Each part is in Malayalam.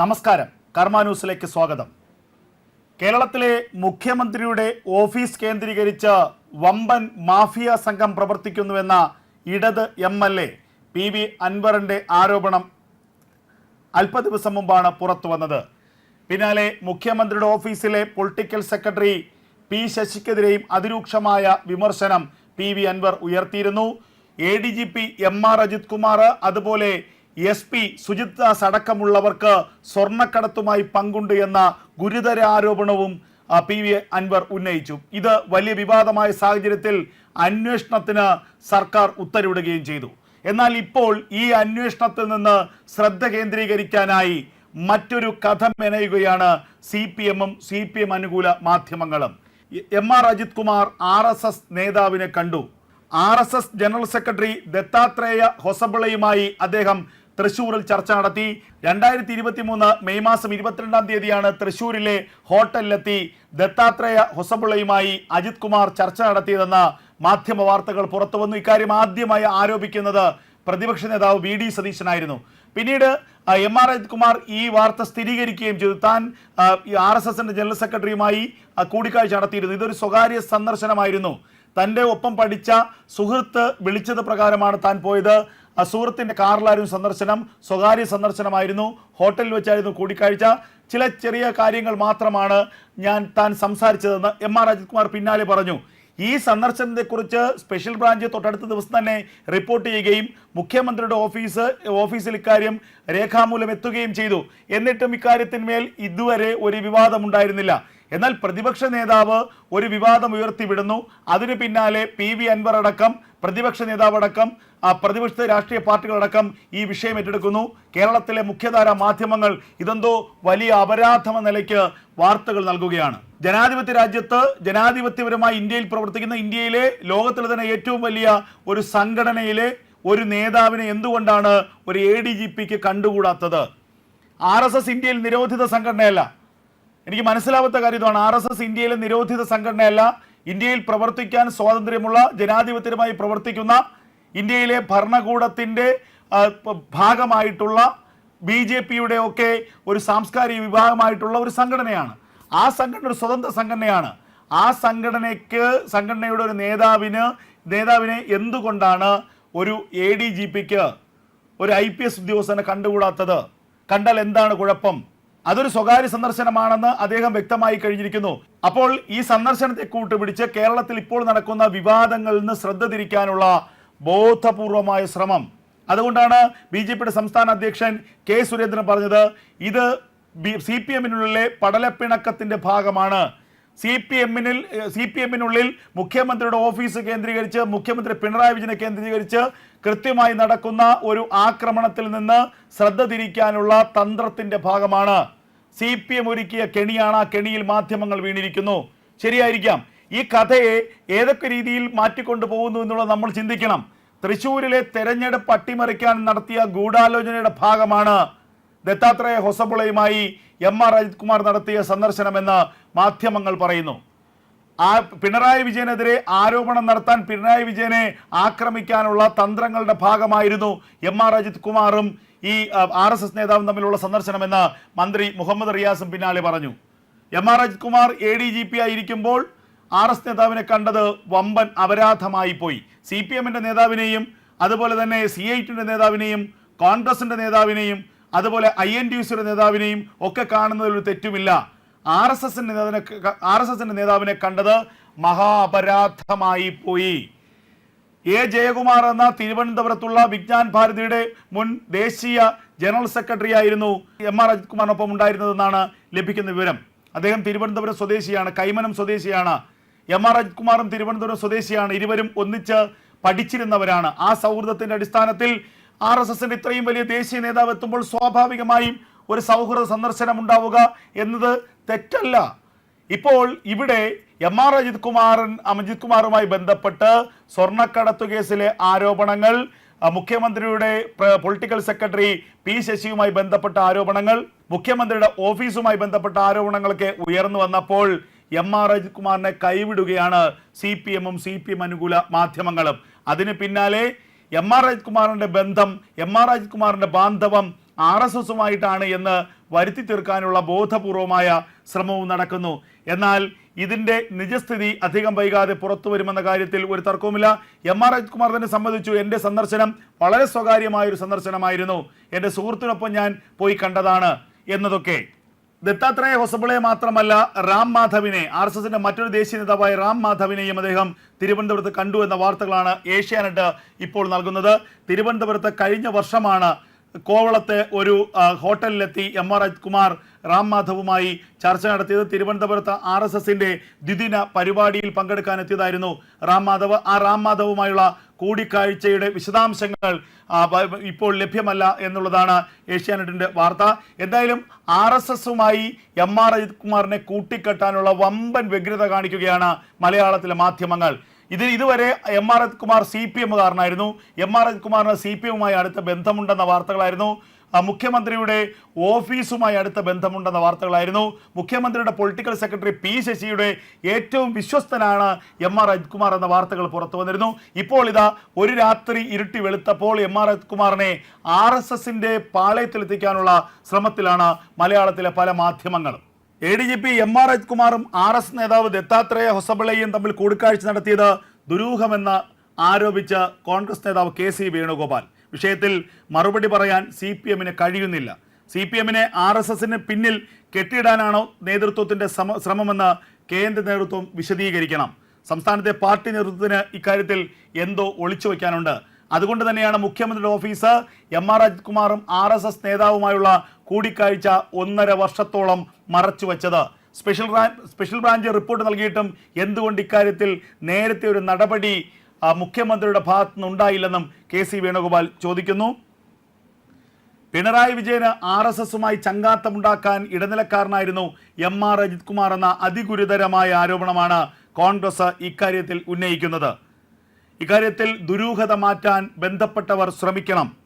നമസ്കാരം. കർമ്മ ന്യൂസിലേക്ക് സ്വാഗതം. കേരളത്തിലെ മുഖ്യമന്ത്രിയുടെ ഓഫീസ് കേന്ദ്രീകരിച്ച് വമ്പൻ മാഫിയ സംഘം പ്രവർത്തിക്കുന്നുവെന്ന ഇടത് M L A P V അൻവറിന്റെ ആരോപണം അല്പ ദിവസം മുമ്പാണ് പുറത്തു വന്നത്. പിന്നാലെ മുഖ്യമന്ത്രിയുടെ ഓഫീസിലെ പൊളിറ്റിക്കൽ സെക്രട്ടറി പി ശശിക്കെതിരെയും അതിരൂക്ഷമായ വിമർശനം P V Anwar ഉയർത്തിയിരുന്നു. A D G P M R Ajith Kumar അതുപോലെ എസ് പി സുജിത് ദാസ് അടക്കമുള്ളവർക്ക് സ്വർണക്കടത്തുമായി പങ്കുണ്ട് എന്ന ഗുരുതര ആരോപണവും പി വി അൻവർ ഉന്നയിച്ചു. ഇത് വലിയ വിവാദമായ സാഹചര്യത്തിൽ അന്വേഷണത്തിന് സർക്കാർ ഉത്തരവിടുകയും ചെയ്തു. എന്നാൽ ഇപ്പോൾ ഈ അന്വേഷണത്തിൽ നിന്ന് ശ്രദ്ധ കേന്ദ്രീകരിക്കാനായി മറ്റൊരു കഥ മെനയുകയാണ് സി പി എമ്മും സി പി എം അനുകൂല മാധ്യമങ്ങളും. M R Ajith Kumar R S S നേതാവിനെ കണ്ടു. R S S general secretary Dattatreya ഹൊസബിളയുമായി അദ്ദേഹം തൃശൂരിൽ ചർച്ച നടത്തി. രണ്ടായിരത്തി ഇരുപത്തി മൂന്ന് മെയ് മാസം ഇരുപത്തിരണ്ടാം തീയതിയാണ് തൃശൂരിലെ ഹോട്ടലിലെത്തി ദത്താത്രേയ ഹൊസബുള്ളയുമായി അജിത് കുമാർ ചർച്ച നടത്തിയതെന്ന് മാധ്യമ വാർത്തകൾ പുറത്തു വന്നു. ഇക്കാര്യം ആദ്യമായി ആരോപിക്കുന്നത് പ്രതിപക്ഷ നേതാവ് വി ഡി സതീശനായിരുന്നു. പിന്നീട് എം ആർ അജിത് കുമാർ ഈ വാർത്ത സ്ഥിരീകരിക്കുകയും ചെയ്തു. താൻ ആർ എസ് എസിന്റെ ജനറൽ സെക്രട്ടറിയുമായി കൂടിക്കാഴ്ച നടത്തിയിരുന്നു. ഇതൊരു സ്വകാര്യ സന്ദർശനമായിരുന്നു. തന്റെ ഒപ്പം പഠിച്ച സുഹൃത്ത് വിളിച്ചത് പ്രകാരമാണ് താൻ പോയത്. ആ സുഹൃത്തിന്റെ കാറിലായിരുന്നു സന്ദർശനം. സ്വകാര്യ സന്ദർശനമായിരുന്നു. ഹോട്ടലിൽ വെച്ചായിരുന്നു കൂടിക്കാഴ്ച. ചില ചെറിയ കാര്യങ്ങൾ മാത്രമാണ് ഞാൻ താൻ സംസാരിച്ചതെന്ന് എം ആർ അജിത് കുമാർ പിന്നാലെ പറഞ്ഞു. ഈ സന്ദർശനത്തെക്കുറിച്ച് സ്പെഷ്യൽ ബ്രാഞ്ച് തൊട്ടടുത്ത ദിവസം തന്നെ റിപ്പോർട്ട് ചെയ്യുകയും മുഖ്യമന്ത്രിയുടെ ഓഫീസ് ഓഫീസിൽ ഇക്കാര്യം രേഖാമൂലം എത്തുകയും ചെയ്തു. എന്നിട്ടും ഇക്കാര്യത്തിന്മേൽ ഇതുവരെ ഒരു വിവാദമുണ്ടായിരുന്നില്ല. എന്നാൽ പ്രതിപക്ഷ നേതാവ് ഒരു വിവാദം ഉയർത്തി വിടുന്നു അതിനു പിന്നാലെ പി വി അൻവർ അടക്കം പ്രതിപക്ഷ നേതാവ് അടക്കം പ്രതിപക്ഷ രാഷ്ട്രീയ പാർട്ടികളടക്കം ഈ വിഷയം ഏറ്റെടുക്കുന്നു. കേരളത്തിലെ മുഖ്യധാര മാധ്യമങ്ങൾ ഇതെന്തോ വലിയ അപരാധമെന്ന നിലയ്ക്ക് വാർത്തകൾ നൽകുകയാണ്. ജനാധിപത്യ രാജ്യത്ത് ജനാധിപത്യപരമായി ഇന്ത്യയിൽ പ്രവർത്തിക്കുന്ന ഇന്ത്യയിലെ ലോകത്തിലെ തന്നെ ഏറ്റവും വലിയ ഒരു സംഘടനയിലെ ഒരു നേതാവിനെ എന്തുകൊണ്ടാണ് ഒരു എ ഡി ജി പിക്ക് കണ്ടുകൂടാത്തത്? ആർ എസ് എസ് ഇന്ത്യയിൽ നിരോധിത സംഘടനയല്ല. എനിക്ക് മനസ്സിലാവാത്ത കാര്യം ഇതാണ്. ആർ എസ് എസ് ഇന്ത്യയിലെ നിരോധിത സംഘടനയല്ല. ഇന്ത്യയിൽ പ്രവർത്തിക്കാൻ സ്വാതന്ത്ര്യമുള്ള ജനാധിപത്യമായി പ്രവർത്തിക്കുന്ന ഇന്ത്യയിലെ ഭരണകൂടത്തിന്റെ ഭാഗമായിട്ടുള്ള ബി ജെ പിയുടെ ഒക്കെ ഒരു സാംസ്കാരിക വിഭാഗമായിട്ടുള്ള ഒരു സംഘടനയാണ്. ആ സംഘടന ഒരു സ്വതന്ത്ര സംഘടനയാണ്. ആ സംഘടനയ്ക്ക് സംഘടനയുടെ ഒരു നേതാവിന് നേതാവിനെ എന്തുകൊണ്ടാണ് ഒരു എ ഡി ജി പിക്ക് ഒരു ഐ പി എസ് ഉദ്യോഗസ്ഥനെ കണ്ടുകൂടാത്തത്? കണ്ടാൽ എന്താണ് കുഴപ്പം? അതൊരു സ്വകാര്യ സന്ദർശനമാണെന്ന് അദ്ദേഹം വ്യക്തമായി കഴിഞ്ഞിരിക്കുന്നു. അപ്പോൾ ഈ സന്ദർശനത്തെ കൂട്ടുപിടിച്ച് കേരളത്തിൽ ഇപ്പോൾ നടക്കുന്ന വിവാദങ്ങളിൽ നിന്ന് ശ്രദ്ധ തിരിക്കാനുള്ള ബോധപൂർവമായ ശ്രമം. അതുകൊണ്ടാണ് ബി ജെ പിയുടെ സംസ്ഥാന അധ്യക്ഷൻ കെ സുരേന്ദ്രൻ പറഞ്ഞത് ഇത് സി പി എമ്മിനുള്ളിലെ പടലപ്പിണക്കത്തിന്റെ ഭാഗമാണ്. സി പി എമ്മിനിൽ സി പി എമ്മിനുള്ളിൽ മുഖ്യമന്ത്രിയുടെ ഓഫീസ് കേന്ദ്രീകരിച്ച് മുഖ്യമന്ത്രി പിണറായി വിജയനെ കേന്ദ്രീകരിച്ച് കൃത്യമായി നടക്കുന്ന ഒരു ആക്രമണത്തിൽ നിന്ന് ശ്രദ്ധ തിരിക്കാനുള്ള തന്ത്രത്തിന്റെ ഭാഗമാണ് സി പി എം ഒരുക്കിയ കെണിയാണ്. ആ കെണിയിൽ മാധ്യമങ്ങൾ വീണിരിക്കുന്നു. ശരിയായിരിക്കാം. ഈ കഥയെ ഏതൊക്കെ രീതിയിൽ മാറ്റിക്കൊണ്ടു പോകുന്നു എന്നുള്ളത് നമ്മൾ ചിന്തിക്കണം. തൃശ്ശൂരിലെ തെരഞ്ഞെടുപ്പ് അട്ടിമറിക്കാൻ നടത്തിയ ഗൂഢാലോചനയുടെ ഭാഗമാണ് ദത്താത്രേയ ഹൊസബുളയുമായി എം ആർ അജിത് കുമാർ നടത്തിയ സന്ദർശനമെന്ന് മാധ്യമങ്ങൾ പറയുന്നു. ആ പിണറായി വിജയനെതിരെ ആരോപണം നടത്താൻ പിണറായി വിജയനെ ആക്രമിക്കാനുള്ള തന്ത്രങ്ങളുടെ ഭാഗമായിരുന്നു എം ആർ അജിത് കുമാറും ഈ ആർ എസ് എസ് നേതാവും തമ്മിലുള്ള സന്ദർശനമെന്ന് മന്ത്രി മുഹമ്മദ് റിയാസും പിന്നാലെ പറഞ്ഞു. M R Ajith Kumar A D G P ആയിരിക്കുമ്പോൾ ആർ എസ് നേതാവിനെ കണ്ടത് വമ്പൻ അപരാധമായി പോയി. സി പി എമ്മിന്റെ നേതാവിനെയും അതുപോലെ തന്നെ സി ഐ ടിയുടെ നേതാവിനെയും കോൺഗ്രസിന്റെ നേതാവിനെയും അതുപോലെ ഐ എൻ ഡി സിയുടെ നേതാവിനെയും ഒക്കെ കാണുന്നതിൽ ഒരു തെറ്റുമില്ല. ആർ എസ് എസിന്റെ നേതാവിനെ ആർ എസ് എസിന്റെ നേതാവിനെ കണ്ടത് മഹാ അപരാധമായി പോയി. എ ജയകുമാർ എന്ന തിരുവനന്തപുരത്തുള്ള വിജ്ഞാൻ ഭാരതിയുടെ മുൻ ദേശീയ ജനറൽ സെക്രട്ടറി ആയിരുന്നു എം ആർ അജിത് കുമാറിനൊപ്പം ഉണ്ടായിരുന്നതെന്നാണ് ലഭിക്കുന്ന വിവരം. അദ്ദേഹം തിരുവനന്തപുരം സ്വദേശിയാണ് കൈമനം സ്വദേശിയാണ്. എം ആർ അജിത് കുമാറും തിരുവനന്തപുരം സ്വദേശിയാണ്. ഇരുവരും ഒന്നിച്ച് പഠിച്ചിരുന്നവരാണ്. ആ സൗഹൃദത്തിന്റെ അടിസ്ഥാനത്തിൽ ആർ എസ് എസിന്റെ ഇത്രയും വലിയ ദേശീയ നേതാവ് എത്തുമ്പോൾ സ്വാഭാവികമായും ഒരു സൗഹൃദ സന്ദർശനം ഉണ്ടാവുക എന്നത് തെറ്റല്ല. ഇപ്പോൾ ഇവിടെ എം ആർ അജിത് കുമാറൻ അജിത് കുമാറുമായി ബന്ധപ്പെട്ട് സ്വർണക്കടത്തു കേസിലെ ആരോപണങ്ങൾ മുഖ്യമന്ത്രിയുടെ പൊളിറ്റിക്കൽ സെക്രട്ടറി പി ശശിയുമായി ബന്ധപ്പെട്ട ആരോപണങ്ങൾ മുഖ്യമന്ത്രിയുടെ ഓഫീസുമായി ബന്ധപ്പെട്ട ആരോപണങ്ങളൊക്കെ ഉയർന്നു വന്നപ്പോൾ എം ആർ അജിത് കുമാറിനെ കൈവിടുകയാണ് സി പി എമ്മും സി പി എം അനുകൂല മാധ്യമങ്ങളും. അതിന് പിന്നാലെ എം ആർ അജിത് കുമാറിന്റെ ബന്ധം എം ആർ അജിത് കുമാറിന്റെ ബാന്ധവം ആർ എസ് എസുമായിട്ടാണ് എന്ന് വരുത്തി തീർക്കാനുള്ള ബോധപൂർവമായ ശ്രമവും നടക്കുന്നു. എന്നാൽ ഇതിന്റെ നിജസ്ഥിതി അധികം വൈകാതെ പുറത്തു വരുമെന്ന കാര്യത്തിൽ ഒരു തർക്കവുമില്ല. എം ആർ അജിത്കുമാർ തന്നെ സമ്മതിച്ചു എന്റെ സന്ദർശനം വളരെ സ്വകാര്യമായൊരു സന്ദർശനമായിരുന്നു. എന്റെ സുഹൃത്തിനൊപ്പം ഞാൻ പോയി കണ്ടതാണ് എന്നതൊക്കെ. ദത്താത്രേയ ഹൊസബിളെ മാത്രമല്ല റാം മാധവിനെ ആർ എസ് എസിന്റെ മറ്റൊരു ദേശീയ നേതാവായ റാം മാധവിനെയും അദ്ദേഹം തിരുവനന്തപുരത്ത് കണ്ടു എന്ന വാർത്തകളാണ് ഏഷ്യാനെറ്റ് ഇപ്പോൾ നൽകുന്നത്. തിരുവനന്തപുരത്ത് കഴിഞ്ഞ വർഷമാണ് കോവളത്തെ ഒരു ഹോട്ടലിലെത്തി എം ആർ അജിത്കുമാർ റാം മാധവുമായി ചർച്ച നടത്തിയത്. തിരുവനന്തപുരത്ത് ആർ എസ് എസിന്റെ ദ്വിദിന പരിപാടിയിൽ പങ്കെടുക്കാൻ എത്തിയതായിരുന്നു റാം മാധവ്. ആ റാം മാധവുമായുള്ള കൂടിക്കാഴ്ചയുടെ വിശദാംശങ്ങൾ ഇപ്പോൾ ലഭ്യമല്ല എന്നുള്ളതാണ് ഏഷ്യാനെറ്റിന്റെ വാർത്ത. എന്തായാലും ആർ എസ് എസുമായി എം ആർ അജിത് കുമാറിനെ കൂട്ടിക്കെട്ടാനുള്ള വമ്പൻ വ്യഗ്രത കാണിക്കുകയാണ് മലയാളത്തിലെ മാധ്യമങ്ങൾ. ഇതിൽ ഇതുവരെ M R Ajith Kumar C P എമ്മുകാരനായിരുന്നു. M R Ajith കുമാറിന് സി പി എമ്മുമായി അടുത്ത ബന്ധമുണ്ടെന്ന വാർത്തകളായിരുന്നു. മുഖ്യമന്ത്രിയുടെ ഓഫീസുമായി അടുത്ത ബന്ധമുണ്ടെന്ന വാർത്തകളായിരുന്നു. മുഖ്യമന്ത്രിയുടെ പൊളിറ്റിക്കൽ സെക്രട്ടറി പി ശശിയുടെ ഏറ്റവും വിശ്വസ്തനാണ് എം ആർ അജിത് കുമാർ എന്ന വാർത്തകൾ പുറത്തു വന്നിരുന്നു. ഇപ്പോൾ ഇതാ ഒരു രാത്രി ഇരുട്ടി വെളുത്തപ്പോൾ എം ആർ അജിത് കുമാറിനെ ആർ എസ് എസിന്റെ പാളയത്തിലെത്തിക്കാനുള്ള ശ്രമത്തിലാണ് മലയാളത്തിലെ പല മാധ്യമങ്ങളും. A D G P M R Ajith കുമാറും ആർ എസ് നേതാവ് ദത്താത്രേയ ഹൊസബിളയും തമ്മിൽ കൂടിക്കാഴ്ച നടത്തിയത് ദുരൂഹമെന്ന് ആരോപിച്ച കോൺഗ്രസ് നേതാവ് കെ സി വേണുഗോപാൽ. വിഷയത്തിൽ മറുപടി പറയാൻ സി പി എമ്മിന് കഴിയുന്നില്ല. സി പി എമ്മിനെ ആർ എസ് എസിന് പിന്നിൽ കെട്ടിയിടാനാണോ നേതൃത്വത്തിന്റെ ശ്രമ- ശ്രമമെന്ന് കേന്ദ്ര നേതൃത്വം വിശദീകരിക്കണം. സംസ്ഥാനത്തെ പാർട്ടി നേതൃത്വത്തിന് ഇക്കാര്യത്തിൽ എന്തോ ഒളിച്ചു വയ്ക്കാനുണ്ട്. അതുകൊണ്ട് തന്നെയാണ് മുഖ്യമന്ത്രിയുടെ ഓഫീസ് എം ആർ അജിത്കുമാറും ആർ എസ് എസ് നേതാവുമായുള്ള കൂടിക്കാഴ്ച ഒന്നര വർഷത്തോളം മറച്ചു വച്ചത്. സ്പെഷ്യൽ സ്പെഷ്യൽ ബ്രാഞ്ച് റിപ്പോർട്ട് നൽകിയിട്ടും എന്തുകൊണ്ട് ഇക്കാര്യത്തിൽ നേരത്തെ ഒരു നടപടി മുഖ്യമന്ത്രിയുടെ ഭാഗത്തു നിന്നുണ്ടായില്ലെന്നും കെ സി വേണുഗോപാൽ ചോദിക്കുന്നു. പിണറായി വിജയന് ആർ എസ് എസുമായി ചങ്കാത്തമുണ്ടാക്കാൻ ഇടനിലക്കാരനായിരുന്നു എം ആർ അജിത് കുമാർ എന്ന അതിഗുരുതരമായ ആരോപണമാണ് കോൺഗ്രസ് ഇക്കാര്യത്തിൽ ഉന്നയിക്കുന്നത്. ഇക്കാര്യത്തിൽ ദുരൂഹത മാറ്റാൻ ബന്ധപ്പെട്ടവർ ശ്രമിക്കണം.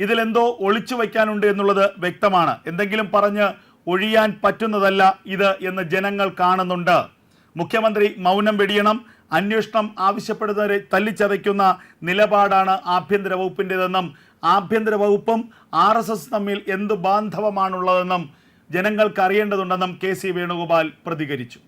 ഇതിലെന്തോ ഒളിച്ചു വയ്ക്കാനുണ്ട് എന്നുള്ളത് വ്യക്തമാണ്. എന്തെങ്കിലും പറഞ്ഞ് ഒഴിയാൻ പറ്റുന്നതല്ല ഇത് എന്ന് ജനങ്ങൾ കാണുന്നുണ്ട്. മുഖ്യമന്ത്രി മൗനം വെടിയണം അന്വേഷണം ആവശ്യപ്പെടുന്നവരെ തല്ലിച്ചതയ്ക്കുന്ന നിലപാടാണ് ആഭ്യന്തര വകുപ്പിന്റെതെന്നും ആഭ്യന്തര വകുപ്പും ആർ എസ് എസ് തമ്മിൽ എന്ത് ബാന്ധവമാണുള്ളതെന്നും ജനങ്ങൾക്ക് അറിയേണ്ടതുണ്ടെന്നും കെ സി വേണുഗോപാൽ പ്രതികരിച്ചു.